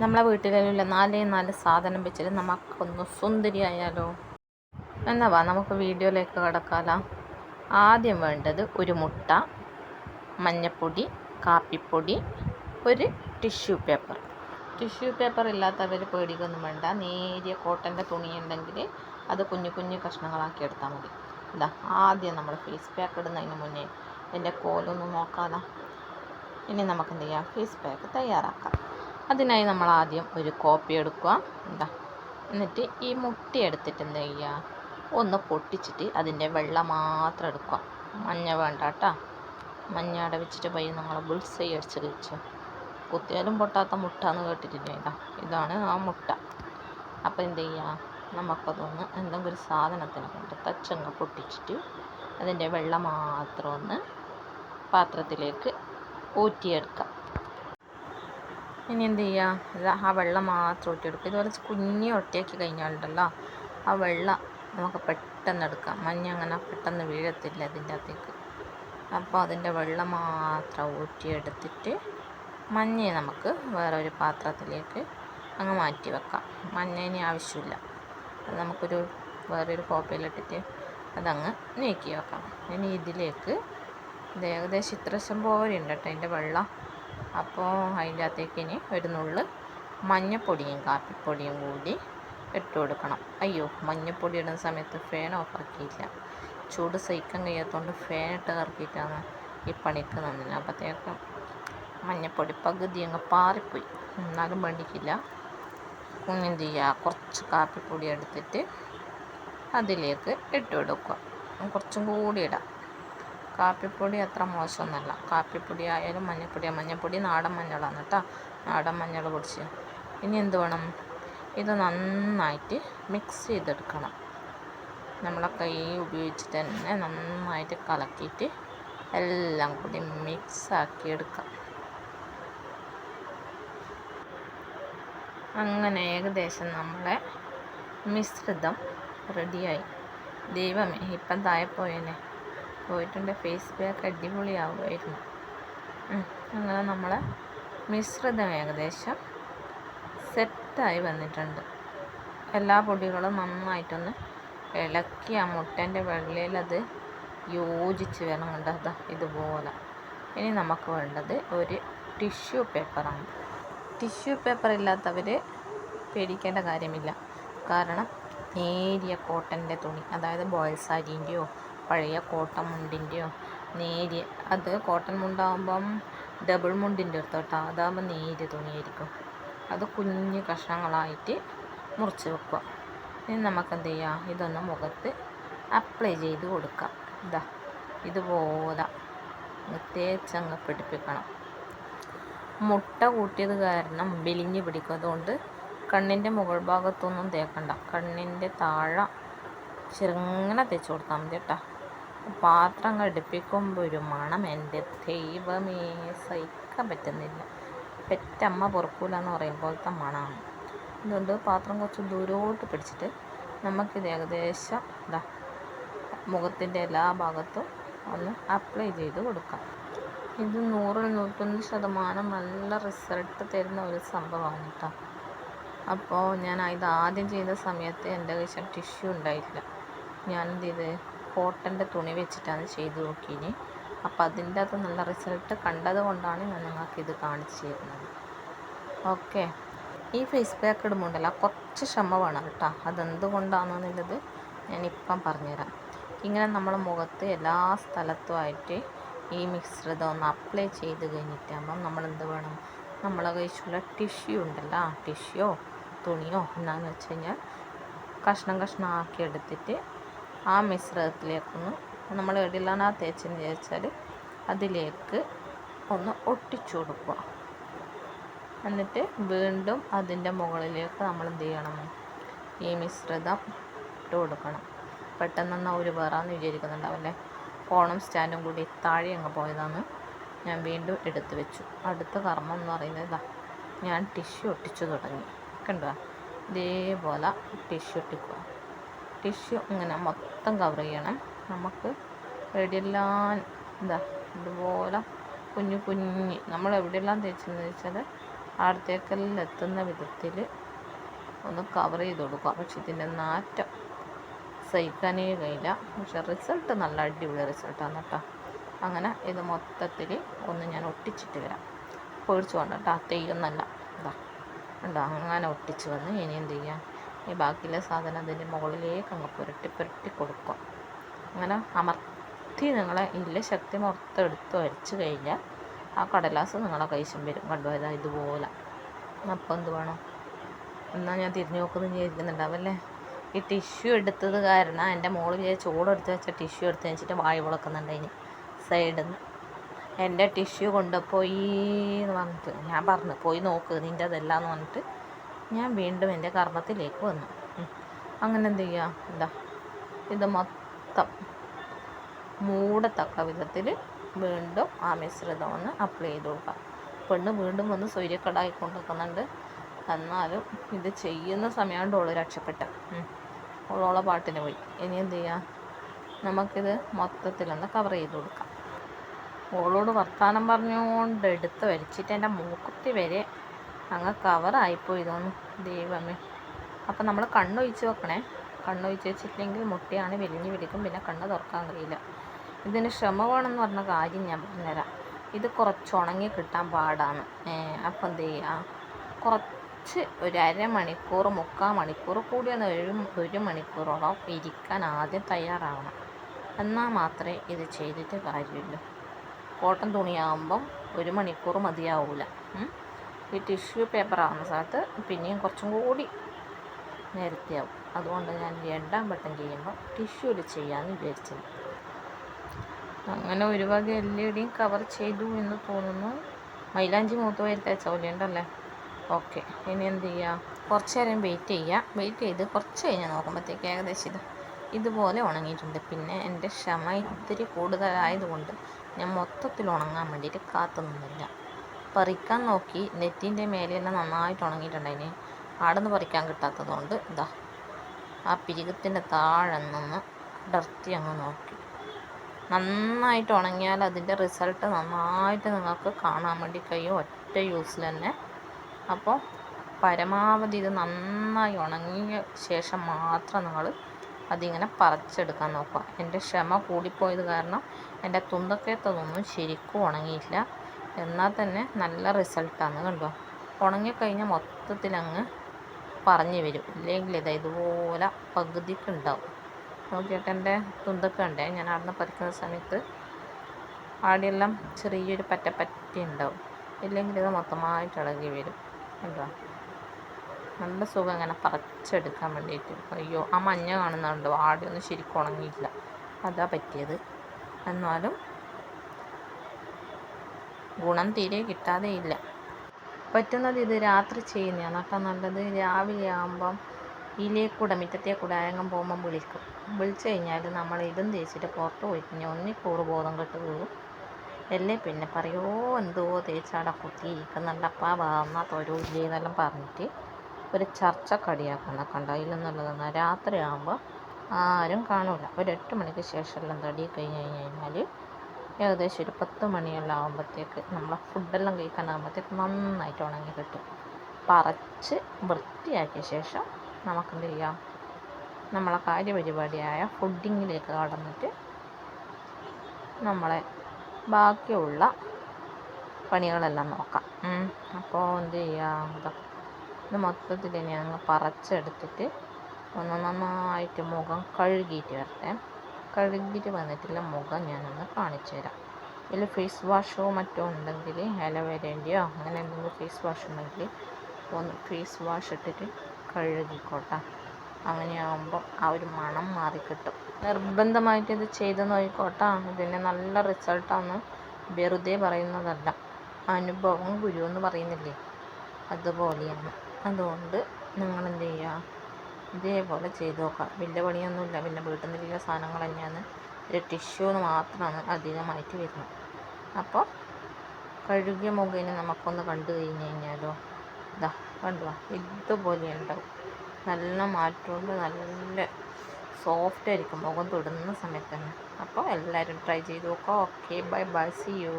നമ്മളെ വീട്ടിലുള്ള നാലേ നാല് സാധനം വെച്ചിട്ട് നമുക്കൊന്ന് സുന്ദരിയായാലോ? എന്നാ വാ നമുക്ക് വീഡിയോയിലേക്ക് കിടക്കാലോ. ആദ്യം വേണ്ടത് ഒരു മുട്ട മഞ്ഞപ്പൊടി കാപ്പിപ്പൊടി ഒരു ടിഷ്യൂ പേപ്പർ. ടിഷ്യൂ പേപ്പർ ഇല്ലാത്തവർ പേടിക്കൊന്നും വേണ്ട. നേരിയ കോട്ടന്റെ തുണിയുണ്ടെങ്കിൽ അത് കുഞ്ഞു കുഞ്ഞു കഷ്ണങ്ങളാക്കി എടുത്താൽ മതി. ഇതാ ആദ്യം നമ്മൾ ഫേസ് പാക്ക് ഇടുന്നതിന് മുന്നേ എന്റെ കോലൊന്ന് നോക്കാതാ ഇനി നമുക്ക് എന്ത് ചെയ്യാം ഫേസ് പാക്ക് തയ്യാറാക്കാം. അതിനായി നമ്മൾ ആദ്യം ഒരു കോപ്പി എടുക്കുക. എന്താ എന്നിട്ട് ഈ മുട്ടി എടുത്തിട്ട് എന്ത് ചെയ്യുക? ഒന്ന് പൊട്ടിച്ചിട്ട് അതിന്റെ വെള്ളം മാത്രം എടുക്കുക. മഞ്ഞ വേണ്ട കേട്ടോ. മഞ്ഞ അടവിച്ചിട്ട് പയ്യെ നിങ്ങൾ ബുൾസൈ അടിച്ച് കഴിച്ചു കുത്തിയാലും പൊട്ടാത്ത മുട്ട എന്ന് കേട്ടിട്ടില്ലേ? ഇതാ. ഇതാണ് ആ മുട്ട. അപ്പോൾ എന്ത് ചെയ്യുക? നമുക്കതൊന്ന് എന്തെങ്കിലും ഒരു സാധനത്തിനെ കൊണ്ട് തച്ചങ്ങ പൊട്ടിച്ചിട്ട് അതിന്റെ വെള്ളം മാത്രം ഒന്ന് പാത്രത്തിലേക്ക് ഊറ്റിയെടുക്കാം. ഇനി എന്ത് ചെയ്യുക ആ വെള്ളം മാത്രം ഊറ്റിയെടുക്കുക ഇതുപോലെ കുഞ്ഞി ഒട്ടിയാക്കി കഴിഞ്ഞാലുണ്ടല്ലോ. ആ വെള്ളം നമുക്ക് പെട്ടെന്ന് എടുക്കാം. മഞ്ഞ അങ്ങനെ പെട്ടെന്ന് വീഴത്തില്ല അതിന്റെ അകത്തേക്ക്. അപ്പോൾ അതിന്റെ വെള്ളം മാത്രം ഊറ്റിയെടുത്തിട്ട് മഞ്ഞയെ നമുക്ക് വേറെ ഒരു പാത്രത്തിലേക്ക് അങ്ങ് മാറ്റി വെക്കാം. മഞ്ഞ ഇനി ആവശ്യമില്ല. അത് നമുക്കൊരു വേറൊരു കോപ്പയിലിട്ടിട്ട് അതങ്ങ് നീക്കി വെക്കാം. ഇനി ഇതിലേക്ക് ഇത് ഏകദേശം ഇത്ര പോലെ ഉണ്ട് കേട്ടോ അതിന്റെ വെള്ളം അപ്പോൾ അതിന്റെ അകത്തേക്ക് ഇനി ഒരു മഞ്ഞപ്പൊടിയും കാപ്പിപ്പൊടിയും കൂടി ഇട്ട് കൊടുക്കണം. അയ്യോ മഞ്ഞപ്പൊടി ഇടുന്ന സമയത്ത് ഫാൻ ഓഫാക്കിയില്ല ചൂട് സഹിക്കാൻ കഴിയാത്തതുകൊണ്ട് ഫാൻ ഇട്ട് കറക്കിയിട്ടാണ് ഈ പണിക്ക് നിന്നത്. അപ്പോഴത്തേക്കും മഞ്ഞപ്പൊടി പകുതി അങ്ങ് പാറിപ്പോയി. എന്നാലും വേണ്ടിക്കില്ല എന്ത് ചെയ്യുക കുറച്ച് കാപ്പിപ്പൊടി എടുത്തിട്ട് അതിലേക്ക് ഇട്ട് കൊടുക്കുക. കുറച്ചും കൂടി ഇടാം. കാപ്പിപ്പൊടി അത്ര മോശമൊന്നുമല്ല കാപ്പിപ്പൊടി ആയാലും മഞ്ഞപ്പൊടി മഞ്ഞപ്പൊടി നാടൻ മഞ്ഞളാണ് കേട്ടോ നാടൻ മഞ്ഞൾ പൊടിച്ച് ഇനി എന്ത് വേണം? ഇത് നന്നായിട്ട് മിക്സ് ചെയ്തെടുക്കണം. നമ്മളെ കൈ ഉപയോഗിച്ചിട്ട് തന്നെ നന്നായിട്ട് കലക്കിയിട്ട് എല്ലാം കൂടി മിക്സാക്കി എടുക്കാം അങ്ങനെ ഏകദേശം നമ്മളെ മിശ്രിതം റെഡിയായി ദൈവമേ ഇപ്പം താഴെ പോയിട്ടുണ്ട്. ഫേസ് പാക്ക് അടിപൊളിയാവുമായിരുന്നു. അങ്ങനെ നമ്മളെ മിശ്രിതം ഏകദേശം സെറ്റായി വന്നിട്ടുണ്ട്. എല്ലാ പൊടികളും നന്നായിട്ടൊന്ന് ഇളക്കി ആ മുട്ടേന്റെ വെള്ളയിൽ അത് യോജിച്ച് വരണം കണ്ടോ? അതാ ഇതുപോലെ. ഇനി നമുക്ക് വേണ്ടത് ഒരു ടിഷ്യൂ പേപ്പറാണ് ടിഷ്യൂ പേപ്പർ ഇല്ലാത്തവർ പേടിക്കേണ്ട കാര്യമില്ല. കാരണം നേരിയ കോട്ടന്റെ തുണി അതായത് ബോയ്സ് സാരീന്റെയോ പഴയ കോട്ടൺ മുണ്ടിന്റെയോ? നേരിയ അത് കോട്ടൺ മുണ്ടാകുമ്പം ഡബിൾ മുണ്ടിന്റെ എടുത്തോട്ടോ അതാകുമ്പോൾ നേരിയ തുണിയായിരിക്കും. അത് കുഞ്ഞ് കഷ്ണങ്ങളായിട്ട് മുറിച്ച് വെക്കുക. ഇനി നമുക്ക് എന്ത് ചെയ്യാം ഇതൊന്ന് മുഖത്ത് അപ്ലൈ ചെയ്ത് കൊടുക്കാം. ഇതാ ഇതുപോലെ. തേച്ചങ്ങ് പിടിപ്പിക്കണം. മുട്ട കൂട്ടിയത് കാരണം വിലിഞ്ഞ് പിടിക്കും. അതുകൊണ്ട് കണ്ണിന്റെ മുകൾ ഭാഗത്തൊന്നും തേക്കണ്ട. കണ്ണിന്റെ താഴെ ചെറുങ്ങനെ തേച്ച് കൊടുത്താൽ മതി കേട്ടോ. പാത്രം കടുപ്പിക്കുമ്പോൾ ഒരു മണം എന്റെ ദൈവമേ സഹിക്കാൻ പറ്റുന്നില്ല. പെറ്റമ്മ പൊറുക്കൂല എന്ന് പറയും പോലത്തെ മണമാണ് അതുകൊണ്ട് പാത്രം കുറച്ച് ദൂരോട്ട് പിടിച്ചിട്ട് നമുക്കിത് ഏകദേശം ഇതാ മുഖത്തിന്റെ എല്ലാ ഭാഗത്തും ഒന്ന് അപ്ലൈ ചെയ്ത് കൊടുക്കാം. ഇത് നൂറിൽ നൂറ്റൊന്ന് ശതമാനം നല്ല റിസൾട്ട് തരുന്ന ഒരു സംഭവമാണ് കേട്ടോ. അപ്പോൾ ഞാൻ ഇത് ആദ്യം ചെയ്ത സമയത്ത് എന്റെ കൈശം ടിഷ്യൂ ഉണ്ടായിട്ടില്ല. ഞാനെന്ത് ചെയ്ത്? കോട്ടന്റെ തുണി വെച്ചിട്ടാണ് ചെയ്ത് നോക്കിയത് അപ്പോൾ അതിന്റെ അകത്ത് നല്ല റിസൾട്ട് കണ്ടത് കൊണ്ടാണ് ഞാൻ നിങ്ങൾക്ക് ഇത് കാണിച്ചു തരുന്നത്. ഓക്കെ. ഈ ഫേസ് പാക്ക് ഇടുമ്പോണ്ടല്ല കുറച്ച് ക്ഷമ വേണം കേട്ടോ. അതെന്തുകൊണ്ടാണെന്നുള്ളത് ഞാനിപ്പം പറഞ്ഞുതരാം. ഇങ്ങനെ നമ്മൾ മുഖത്ത് എല്ലാ സ്ഥലത്തുമായിട്ട് ഈ മിശ്രിതം ഒന്ന് അപ്ലൈ ചെയ്ത് കഴിഞ്ഞിട്ടാകുമ്പം നമ്മൾ എന്ത് വേണം? നമ്മളെ കഴിച്ചുള്ള ടിഷ്യൂ ഉണ്ടല്ലോ ടിഷ്യോ തുണിയോ എന്താണെന്ന് വെച്ച് കഴിഞ്ഞാൽ കഷ്ണം ആക്കി എടുത്തിട്ട് ആ മിശ്രിതത്തിലേക്കൊന്ന് നമ്മൾ എടിലാണ് ആ തേച്ചെന്ന് വിചാരിച്ചാൽ അതിലേക്ക് ഒന്ന് ഒട്ടിച്ചു കൊടുക്കുക. എന്നിട്ട് വീണ്ടും അതിന്റെ മുകളിലേക്ക് നമ്മൾ എന്ത് ചെയ്യണം? ഈ മിശ്രിതം ഇട്ട് കൊടുക്കണം. പെട്ടെന്ന് ഒരു വേറാന്ന് വിചാരിക്കുന്നുണ്ടാവല്ലേ? ഫോണും സ്റ്റാൻഡും കൂടി താഴെ അങ്ങ് പോയതാണ്. ഞാൻ വീണ്ടും എടുത്തു വെച്ചു. അടുത്ത കർമ്മം എന്ന് പറയുന്നത് ഇതാ ഞാൻ ടിഷ്യൂ ഒട്ടിച്ചു തുടങ്ങി. കണ്ടോ? ഇതേപോലെ ടിഷ്യൂ ഒട്ടിക്കുക. ടിഷ്യൂ ഇങ്ങനെ മൊത്തം കവർ ചെയ്യണം. നമുക്ക് എവിടെയെല്ലാം എന്താ ഇതുപോലെ കുഞ്ഞു കുഞ്ഞ് നമ്മൾ എവിടെയെല്ലാം തേച്ചെന്ന് വെച്ചാൽ അടുത്തേക്കെല്ലാം എത്തുന്ന വിധത്തിൽ ഒന്ന് കവർ ചെയ്ത് കൊടുക്കുക പക്ഷെ ഇതിന്റെ നാറ്റം സഹിക്കാനേ കഴിയില്ല. പക്ഷെ റിസൾട്ട് നല്ല അടിപൊളി റിസൾട്ടാണ് കേട്ടോ. അങ്ങനെ ഇത് മൊത്തത്തിൽ ഒന്ന് ഞാൻ ഒട്ടിച്ചിട്ട് വരാം. പൊഴിച്ചു കൊണ്ട് കേട്ടോ. തെയ്യൊന്നല്ല. ഇതാ ഉണ്ടോ അങ്ങനെ ഒട്ടിച്ച് വന്ന് ഇനി എന്ത് ചെയ്യാം? ഈ ബാക്കിയുള്ള സാധനം അതിന്റെ മുകളിലേക്ക് അങ്ങ് പുരട്ടി പുരട്ടി കൊടുക്കുക. അങ്ങനെ അമർത്തി നിങ്ങളെ ഇല്ല ശക്തി മൊത്തം എടുത്ത് വരച്ച് കഴിഞ്ഞാൽ ആ കടലാസ് നിങ്ങളെ കൈശം വരും. കണ്ടോ? ഇതാ ഇതുപോലെ. അപ്പം എന്ത് വേണം? എന്നാൽ ഞാൻ തിരിഞ്ഞു നോക്കുന്നു വിചാരിക്കുന്നുണ്ടാവല്ലേ? ഈ ടിഷ്യൂ എടുത്തത് കാരണം എന്റെ മോൾ വിചാരിച്ച് ചൂടെടുത്ത് വെച്ച ടിഷ്യൂ എടുത്ത് വെച്ചിട്ട് വിളക്കുന്നുണ്ട് വിളക്കുന്നുണ്ടായിന് സൈഡിൽ നിന്ന്. എന്റെ ടിഷ്യൂ കൊണ്ടുപോയി എന്ന് പറഞ്ഞിട്ട് ഞാൻ പറഞ്ഞു പോയി നോക്ക് നിന്റെ അതല്ല എന്ന് പറഞ്ഞിട്ട് ഞാൻ വീണ്ടും എന്റെ കർമ്മത്തിലേക്ക് വന്നു. അങ്ങനെ എന്ത് ചെയ്യുക എന്താ? ഇത് മൊത്തം മൂടത്തക്ക വിധത്തിൽ വീണ്ടും ആ മിശ്രിതം ഒന്ന് അപ്ലൈ ചെയ്ത് കൊടുക്കുക പെണ്ണ് വീണ്ടും വന്ന് സൂര്യക്കടായി കൊണ്ടുവെക്കുന്നുണ്ട് എന്നാലും ഇത് ചെയ്യുന്ന സമയമാണ് ഡോൾ രക്ഷപ്പെട്ട. ഓളോളെ പാട്ടിന് പോയി. ഇനി എന്ത് ചെയ്യാം? നമുക്കിത് മൊത്തത്തിലൊന്ന് കവർ ചെയ്ത് കൊടുക്കാം. ഓളോട് വർത്തമാനം പറഞ്ഞുകൊണ്ട് എടുത്ത് വലിച്ചിട്ട് എന്റെ മൂക്കുത്തി വരെ അങ്ങ് കവറായിപ്പോയി തോന്നുന്നു ദൈവമേ. അപ്പം നമ്മൾ കണ്ണൊഴിച്ച് വെക്കണേ. കണ്ണൊഴിച്ച് വെച്ചിട്ടില്ലെങ്കിൽ മുട്ടയാണ് വലിഞ്ഞ് പിടിക്കും. പിന്നെ കണ്ണ് തുറക്കാൻ കഴിയില്ല. ഇതിന് ക്ഷമ വേണമെന്ന് പറഞ്ഞ കാര്യം ഞാൻ പറഞ്ഞുതരാം. ഇത് കുറച്ച് ഉണങ്ങി കിട്ടാൻ പാടാണ്. അപ്പം എന്ത് ചെയ്യുക കുറച്ച് ഒരു അരമണിക്കൂർ മുക്കാൽ മണിക്കൂർ കൂടിയാണ് ഒരു ഒരു മണിക്കൂറോളം ഇരിക്കാൻ ആദ്യം തയ്യാറാവണം. എന്നാൽ മാത്രമേ ഇത് ചെയ്തിട്ട് കാര്യമുള്ളൂ. കോട്ടൺ തുണിയാകുമ്പം ഒരു മണിക്കൂർ മതിയാവില്ല ഈ ടിഷ്യൂ പേപ്പർ ആവുന്ന സ്ഥലത്ത് പിന്നെയും കുറച്ചും കൂടി നേരത്തെയാവും. അതുകൊണ്ട് ഞാൻ രണ്ടാം വട്ടം ചെയ്യുമ്പോൾ ടിഷ്യൂൽ ചെയ്യാമെന്ന് വിചാരിച്ചത്. അങ്ങനെ ഒരു വക എല്ലയുടെയും കവർ ചെയ്തു എന്ന് തോന്നുന്നു. മൈലാഞ്ചി മൂത്ത് വരി തേച്ച ഓക്കെ ഇനി എന്ത് ചെയ്യുക കുറച്ച് നേരം വെയിറ്റ് ചെയ്യുക വെയിറ്റ് ചെയ്ത് കുറച്ച് കഴിഞ്ഞ് നോക്കുമ്പോഴത്തേക്ക് ഏകദേശം ഇത് ഇതുപോലെ ഉണങ്ങിയിട്ടുണ്ട്. പിന്നെ എന്റെ ക്ഷമ ഇത്തിരി കൂടുതലായതുകൊണ്ട് ഞാൻ മൊത്തത്തിൽ ഉണങ്ങാൻ വേണ്ടിയിട്ട് കാത്തു നിന്നില്ല പറിക്കാൻ നോക്കി നെറ്റിന്റെ മേലെയെല്ലാം നന്നായിട്ട് ഉണങ്ങിയിട്ടുണ്ടായിന്. അവിടെ നിന്ന് പറിക്കാൻ കിട്ടാത്തതുകൊണ്ട് ഇതാ ആ പിരികത്തിന്റെ താഴെ നിന്ന് അടർത്തി അങ്ങ് നോക്കി. നന്നായിട്ട് ഉണങ്ങിയാൽ അതിന്റെ റിസൾട്ട് നന്നായിട്ട് നിങ്ങൾക്ക് കാണാൻ വേണ്ടി കഴിയും ഒറ്റ യൂസിൽ തന്നെ. അപ്പോൾ പരമാവധി ഇത് നന്നായി ഉണങ്ങിയ ശേഷം മാത്രം നിങ്ങൾ അതിങ്ങനെ പറിച്ചെടുക്കാൻ നോക്കുക. എന്റെ ക്ഷമ കൂടിപ്പോയത് കാരണം എന്റെ തുന്തക്കയത്തതൊന്നും ശരിക്കും ഉണങ്ങിയില്ല. എന്നാൽ തന്നെ നല്ല റിസൾട്ടാണ് കണ്ടോ? ഉണങ്ങിക്കഴിഞ്ഞാൽ മൊത്തത്തിൽ അങ്ങ് പറഞ്ഞു വരും. ഇല്ലെങ്കിൽ ഇതാ ഇതുപോലെ പകുതിക്ക് ഉണ്ടാവും നോക്കിയിട്ട് എന്റെ തുന്തൊക്കെ ഉണ്ടേ ഞാൻ അവിടുന്ന് പറിക്കുന്ന സമയത്ത് ആടെയെല്ലാം ചെറിയൊരു പറ്റ പറ്റി ഉണ്ടാവും. ഇല്ലെങ്കിൽ ഇത് മൊത്തമായിട്ട് ഇളകി വരും. കണ്ടോ? നല്ല സുഖം ഇങ്ങനെ പറിച്ചെടുക്കാൻ വേണ്ടിയിട്ട്. അയ്യോ ആ മഞ്ഞ കാണുന്നുണ്ടോ ഒന്നും ശരിക്കും ഉണങ്ങിയില്ല അതാ പറ്റിയത്. എന്നാലും ഗുണം തീരെ കിട്ടാതെ ഇല്ല. പറ്റുന്നത് ഇത് രാത്രി ചെയ്യുന്നതാണ്. കേട്ടോ നല്ലത്. രാവിലെ ആകുമ്പം ഇതിലേക്കൂടെ മുറ്റത്തെ ആരെങ്കിലും പോകുമ്പം വിളിക്കും. വിളിച്ചു കഴിഞ്ഞാൽ നമ്മൾ ഇതും തേച്ചിട്ട് പുറത്ത് പോയി കഴിഞ്ഞാൽ ഒന്നിക്കൂറ് കൂറ് ബോധം കെട്ട് വീഴും. അല്ലേ? പിന്നെ പറയോ എന്തോ തേച്ചാടെ കുത്തിയിരിക്കുന്നുണ്ടപ്പാ വന്നാൽ തൊരൂല്ലേ എന്നെല്ലാം പറഞ്ഞിട്ട് ഒരു ചർച്ച കടിയാക്കുന്ന അതിലെന്നുള്ളത് രാത്രി ആകുമ്പോൾ ആരും കാണില്ല ഒരു എട്ട് മണിക്ക് ശേഷം എല്ലാം തടി കഴിഞ്ഞ് കഴിഞ്ഞ് കഴിഞ്ഞാൽ ഏകദേശം ഒരു പത്ത് മണിയെല്ലാം ആകുമ്പോഴത്തേക്ക് നമ്മളെ ഫുഡെല്ലാം കഴിക്കാനാകുമ്പോഴത്തേക്ക് നന്നായിട്ട് ഉണങ്ങി കിട്ടും. പറിച്ച് വൃത്തിയാക്കിയ ശേഷം നമുക്ക് എന്ത് ചെയ്യാം നമ്മളെ കാര്യപരിപാടിയായ ഫുഡിങ്ങിലേക്ക് കടന്നിട്ട് നമ്മളെ ബാക്കിയുള്ള പണികളെല്ലാം നോക്കാം. അപ്പോൾ എന്ത് ചെയ്യാം ഇതാ മൊത്തത്തിൽ ഞങ്ങൾ പറിച്ചെടുത്തിട്ട് ഒന്ന് നന്നായിട്ട് മുഖം കഴുകിയിട്ട് വരട്ടെ. കഴുകിയിട്ട് വന്നിട്ടുള്ള മുഖം ഞാനൊന്ന് കാണിച്ചു തരാം ഇതിൽ ഫേസ് വാഷോ മറ്റോ ഉണ്ടെങ്കിൽ അലോവേരേന്റെയോ അങ്ങനെ എന്തെങ്കിലും ഫേസ് വാഷ് ഉണ്ടെങ്കിൽ ഒന്ന് ഫേസ് വാഷ് ഇട്ടിട്ട് കഴുകിക്കോട്ടെ. അങ്ങനെയാകുമ്പോൾ ആ ഒരു മണം മാറിക്കിട്ടും. നിർബന്ധമായിട്ട് ഇത് ചെയ്ത് നോക്കിക്കോട്ടെ. ഇതിന് നല്ല റിസൾട്ടാണ് വെറുതെ പറയുന്നതല്ല. അനുഭവം ഗുരു എന്ന് പറയുന്നില്ലേ? അതുപോലെയാണ്. അതുകൊണ്ട് നിങ്ങൾ എന്ത് ചെയ്യുക? ഇതേപോലെ ചെയ്തു നോക്കാം. വലിയ പണിയൊന്നുമില്ല. പിന്നെ വീട്ടിൽ നിന്ന് വലിയ സാധനങ്ങൾ തന്നെയാണ്. ഒരു ടിഷ്യൂന്ന് മാത്രമാണ് അധികമായിട്ട് വരുന്നത്. അപ്പോൾ കഴുകിയ മുഖേന നമുക്കൊന്ന് കണ്ടു കഴിഞ്ഞ് കഴിഞ്ഞാലോ? ഇതാ കണ്ടുവാ. ഇതുപോലെ ഉണ്ടാവും നല്ല മാറ്റമുണ്ട്. നല്ല സോഫ്റ്റ് ആയിരിക്കും. മുഖം തൊടുന്ന സമയത്ത് തന്നെ. അപ്പോൾ എല്ലാവരും ട്രൈ ചെയ്ത് നോക്കാം. Okay bye bye see you